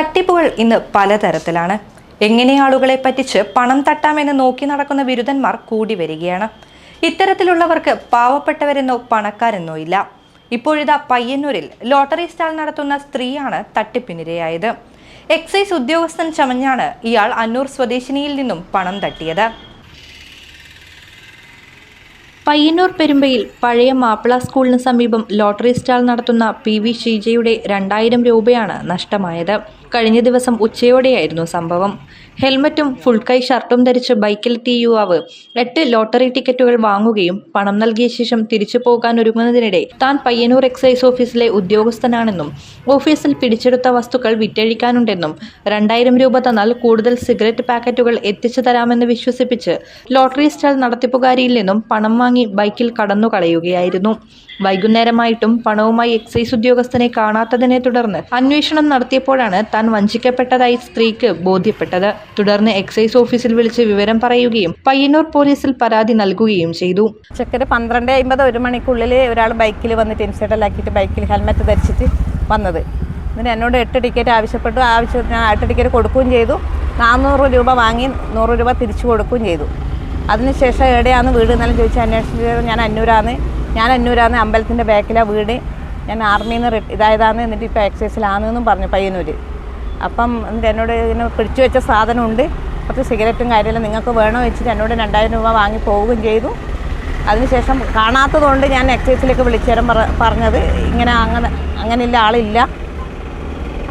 തട്ടിപ്പുകൾ ഇന്ന് പലതരത്തിലാണ്. എങ്ങനെ ആളുകളെ പറ്റിച്ച് പണം തട്ടാമെന്ന് നോക്കി നടക്കുന്ന ബിരുദന്മാർ കൂടി വരികയാണ്. ഇത്തരത്തിലുള്ളവർക്ക് പാവപ്പെട്ടവരെന്നോ പണക്കാരെന്നോ ഇല്ല. ഇപ്പോഴിതാ പയ്യന്നൂരിൽ ലോട്ടറി സ്റ്റാൾ നടത്തുന്ന സ്ത്രീയാണ് തട്ടിപ്പിനിരയായത്. എക്സൈസ് ഉദ്യോഗസ്ഥൻ ചമഞ്ഞാണ് ഇയാൾ അന്നൂർ സ്വദേശിനിയിൽ നിന്നും പണം തട്ടിയത്. പയ്യന്നൂർ പെരുമ്പയിൽ പഴയ മാപ്പിള സ്കൂളിന് സമീപം ലോട്ടറി സ്റ്റാൾ നടത്തുന്ന പി വി ഷീജയുടെ രണ്ടായിരം രൂപയാണ് നഷ്ടമായത്. കഴിഞ്ഞ ദിവസം ഉച്ചയോടെയായിരുന്നു സംഭവം. ഹെൽമറ്റും ഫുൾ കൈ ഷർട്ടും ധരിച്ച് ബൈക്കിലെത്തിയ യുവാവ് എട്ട് ലോട്ടറി ടിക്കറ്റുകൾ വാങ്ങുകയും പണം നൽകിയ ശേഷം തിരിച്ചു പോകാൻ ഒരുങ്ങുന്നതിനിടെ താൻ പയ്യന്നൂർ എക്സൈസ് ഓഫീസിലെ ഉദ്യോഗസ്ഥനാണെന്നും ഓഫീസിൽ പിടിച്ചെടുത്ത വസ്തുക്കൾ വിറ്റഴിക്കാനുണ്ടെന്നും രണ്ടായിരം രൂപ തന്നാൽ കൂടുതൽ സിഗരറ്റ് പാക്കറ്റുകൾ എത്തിച്ചു തരാമെന്ന് വിശ്വസിപ്പിച്ച് ലോട്ടറി സ്റ്റാൾ നടത്തിപ്പുകാരിയിൽ നിന്നും പണം വാങ്ങി ബൈക്കിൽ കടന്നു കളയുകയായിരുന്നു. വൈകുന്നേരമായിട്ടും പണവുമായി എക്സൈസ് ഉദ്യോഗസ്ഥനെ കാണാത്തതിനെ തുടർന്ന് അന്വേഷണം നടത്തിയപ്പോഴാണ് താൻ വഞ്ചിക്കപ്പെട്ടതായി സ്ത്രീക്ക് ബോധ്യപ്പെട്ടത്. തുടർന്ന് എക്സൈസ് ഓഫീസിൽ വിളിച്ച് വിവരം പറയുകയും പയ്യന്നൂർ പോലീസിൽ പരാതി നൽകുകയും ചെയ്തു. ചെക്കര് പന്ത്രണ്ട് അമ്പത് ഒരു മണിക്കുള്ളിൽ ഒരാൾ ബൈക്കിൽ വന്നിട്ട് ഇൻസൈഡലാക്കിയിട്ട് ബൈക്കിൽ ഹെൽമെറ്റ് ധരിച്ചിട്ട് വന്നത്. എന്നിട്ട് എന്നോട് എട്ട് ടിക്കറ്റ് ആവശ്യപ്പെട്ടു. ആവശ്യം ഞാൻ എട്ട് ടിക്കറ്റ് കൊടുക്കുകയും ചെയ്തു. നാനൂറ് രൂപ വാങ്ങി നൂറ് രൂപ തിരിച്ചു കൊടുക്കുകയും ചെയ്തു. അതിനുശേഷം എവിടെയാണ് വീട് എന്നെല്ലാം ചോദിച്ചാൽ അന്വേഷിച്ചത് ഞാൻ അന്നൂരാന്ന്. ഞാൻ അന്നൂരാന്ന് അമ്പലത്തിന്റെ ബാക്കിലാണ് വീട്. ഞാൻ ആർമിയിൽ നിന്ന് ഇതായതാന്ന് എന്നിട്ട് ഇപ്പോൾ എക്സൈസിലാണെന്നും പറഞ്ഞു പയ്യന്നൂർ അപ്പം എന്നോട് ഇങ്ങനെ പിടിച്ചു വെച്ച സാധനമുണ്ട്. കുറച്ച് സിഗരറ്റും കാര്യമെല്ലാം നിങ്ങൾക്ക് വേണോ വെച്ചിട്ട് എന്നോട് രണ്ടായിരം രൂപ വാങ്ങി പോവുകയും ചെയ്തു. അതിനുശേഷം കാണാത്തതുകൊണ്ട് ഞാൻ എക്സൈസിലേക്ക് വിളിച്ചേരം പറ പറഞ്ഞത് ഇങ്ങനെ അങ്ങനെ അങ്ങനെയുള്ള ആളില്ല.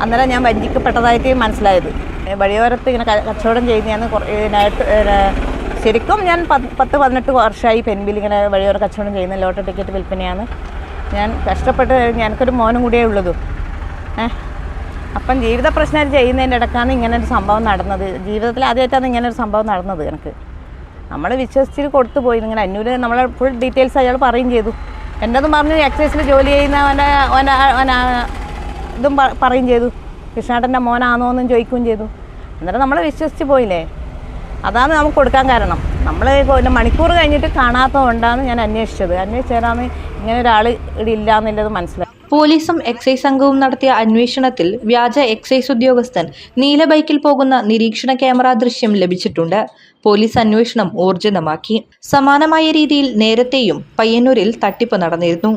അന്നേരം ഞാൻ വഞ്ചിക്കപ്പെട്ടതായിട്ട് മനസ്സിലായത്. വഴിയോരത്ത് ഇങ്ങനെ കച്ചവടം ചെയ്യുന്നതാണ് ഇതിനായിട്ട് ശരിക്കും ഞാൻ പത്ത് പതിനെട്ട് വർഷമായി പെൻബിൽ ഇങ്ങനെ വഴിയോര കച്ചവടം ചെയ്യുന്ന ലോട്ടറി ടിക്കറ്റ് വിൽപ്പനയാണ്. ഞാൻ കഷ്ടപ്പെട്ട് എനിക്കൊരു മോനും കൂടിയേ ഉള്ളതും ഏ അപ്പം ജീവിത പ്രശ്നം ചെയ്യുന്നതിന്റെ ഇടക്കാണ് ഇങ്ങനെ ഒരു സംഭവം നടന്നത്. ജീവിതത്തിൽ ആദ്യമായിട്ടാണ് ഇങ്ങനെ ഒരു സംഭവം നടന്നത് എനിക്ക്. നമ്മൾ വിശ്വസിച്ചിട്ട് കൊടുത്തു പോയി. ഇങ്ങനെ അന്നൂര് നമ്മളെ ഫുൾ ഡീറ്റെയിൽസ് അയാൾ പറയും ചെയ്തു. എന്റെതും പറഞ്ഞു എക്സൈസിൽ ജോലി ചെയ്യുന്നവനെ അവന്റെ ഇതും പറയും ചെയ്തു. കൃഷ്ണേട്ടന്റെ മോനാണോ എന്നും ചോദിക്കുകയും ചെയ്തു. എന്നിട്ട് നമ്മൾ വിശ്വസിച്ച് പോയില്ലേ? അതാണ് നമുക്ക് കൊടുക്കാൻ കാരണം. നമ്മൾ പിന്നെ മണിക്കൂർ കഴിഞ്ഞിട്ട് കാണാത്തതുകൊണ്ടാണ് ഞാൻ അന്വേഷിച്ചത്. അന്വേഷിച്ചതാണ് ഇങ്ങനെ ഒരാൾ ഇവിടെ ഇല്ല എന്നുള്ളത് മനസ്സിലായി. പോലീസും എക്സൈസ് സംഘവും നടത്തിയ അന്വേഷണത്തിൽ വ്യാജ എക്സൈസ് ഉദ്യോഗസ്ഥൻ നീല ബൈക്കിൽ പോകുന്ന നിരീക്ഷണ ക്യാമറ ദൃശ്യം ലഭിച്ചിട്ടുണ്ട്. പോലീസ് അന്വേഷണം ഊർജിതമാക്കി സമാനമായ രീതിയിൽ നേരത്തെയും പയ്യന്നൂരിൽ തട്ടിപ്പ് നടന്നിരുന്നു.